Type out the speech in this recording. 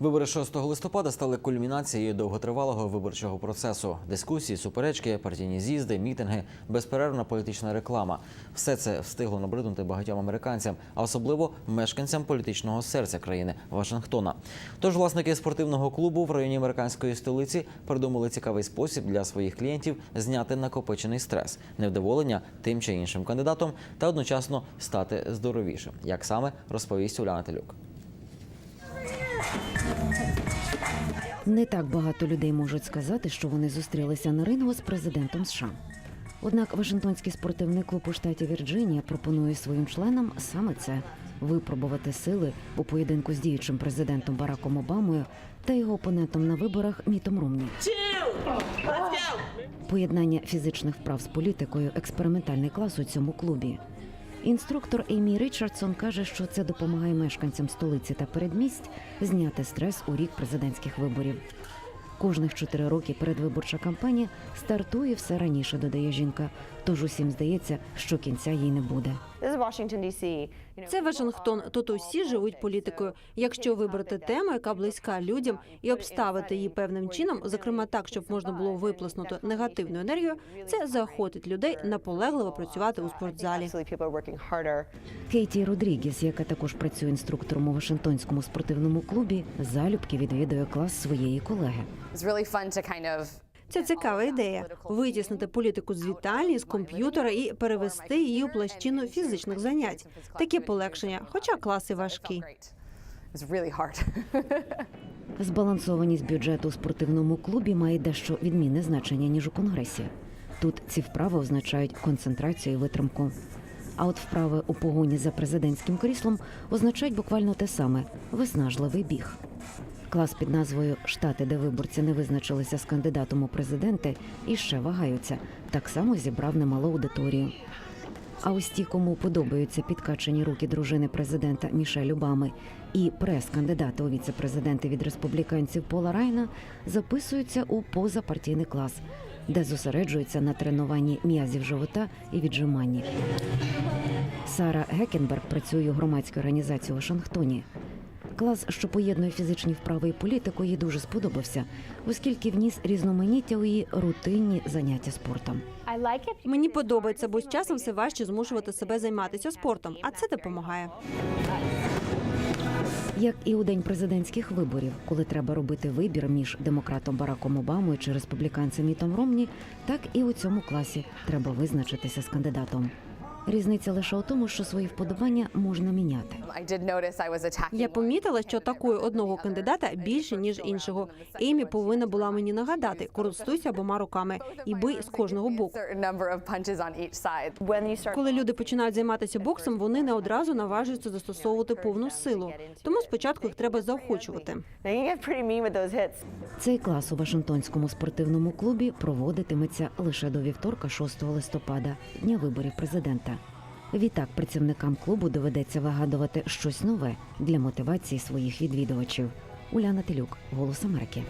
Вибори 6 листопада стали кульмінацією довготривалого виборчого процесу. Дискусії, суперечки, партійні з'їзди, мітинги, безперервна політична реклама. Все це встигло набриднути багатьом американцям, а особливо мешканцям політичного серця країни Вашингтона. Тож власники спортивного клубу в районі американської столиці придумали цікавий спосіб для своїх клієнтів зняти накопичений стрес, невдоволення тим чи іншим кандидатом та одночасно стати здоровішим. Як саме розповість Уляна Телюк. Не так багато людей можуть сказати, що вони зустрілися на рингу з президентом США. Однак Вашингтонський спортивний клуб у штаті Вірджинія пропонує своїм членам саме це випробувати сили у поєдинку з діючим президентом Бараком Обамою та його опонентом на виборах Мітом Ромні. Поєднання фізичних вправ з політикою експериментальний клас у цьому клубі. Інструктор Еймі Річардсон каже, що це допомагає мешканцям столиці та передмість зняти стрес у рік президентських виборів. Кожних чотири роки передвиборча кампанія стартує все раніше, додає жінка. Тож усім здається, що кінця їй не буде. This is Washington, D.C. You know, Це Вашингтон. Тут усі живуть політикою. Якщо вибрати тему, яка близька людям, і обставити її певним чином, зокрема так, щоб можна було виплеснути негативну енергію, це заохотить людей наполегливо працювати у спортзалі. Кейті Родрігіс, яка також працює інструктором у Вашингтонському спортивному клубі, залюбки відвідує клас своєї колеги. Це цікава ідея витіснити політику з вітальні, з комп'ютера і перевести її у площину фізичних занять. Таке полегшення, хоча класи важкі. Збалансованість бюджету у спортивному клубі має дещо відмінне значення ніж у конгресі. Тут ці вправи означають концентрацію і витримку. А от вправи у погоні за президентським кріслом означають буквально те саме виснажливий біг. Клас під назвою Штати, де виборці не визначилися з кандидатом у президенти і ще вагаються, так само зібрав немалу аудиторію. А ось ті, кому подобаються підкачані руки дружини президента Мішель Обами і прес-кандидата у віце-президенти від республіканців Пола Райна, записуються у позапартійний клас, де зосереджуються на тренуванні м'язів живота і віджиманні. Сара Гекенберг працює у громадській організації у Вашингтоні. Клас, що поєднує фізичні вправи і політику, їй дуже сподобався, оскільки вніс різноманіття у її рутинні заняття спортом. Мені подобається, бо з часом все важче змушувати себе займатися спортом, а це допомагає. Як і у день президентських виборів, коли треба робити вибір між демократом Бараком Обамою чи республіканцем Мітом Ромні, так і у цьому класі треба визначитися з кандидатом. Різниця лише у тому, що свої вподобання можна міняти. Я помітила, що атакую одного кандидата більше ніж іншого. Еймі повинна була мені нагадати: користуйся обома руками і бий з кожного боку. Коли люди починають займатися боксом, вони не одразу наважуються застосовувати повну силу. Тому спочатку їх треба заохочувати. Цей клас у Вашингтонському спортивному клубі проводитиметься лише до вівторка, 6 листопада, дня виборів президента. Відтак працівникам клубу доведеться вигадувати щось нове для мотивації своїх відвідувачів. Уляна Телюк, Голос Америки.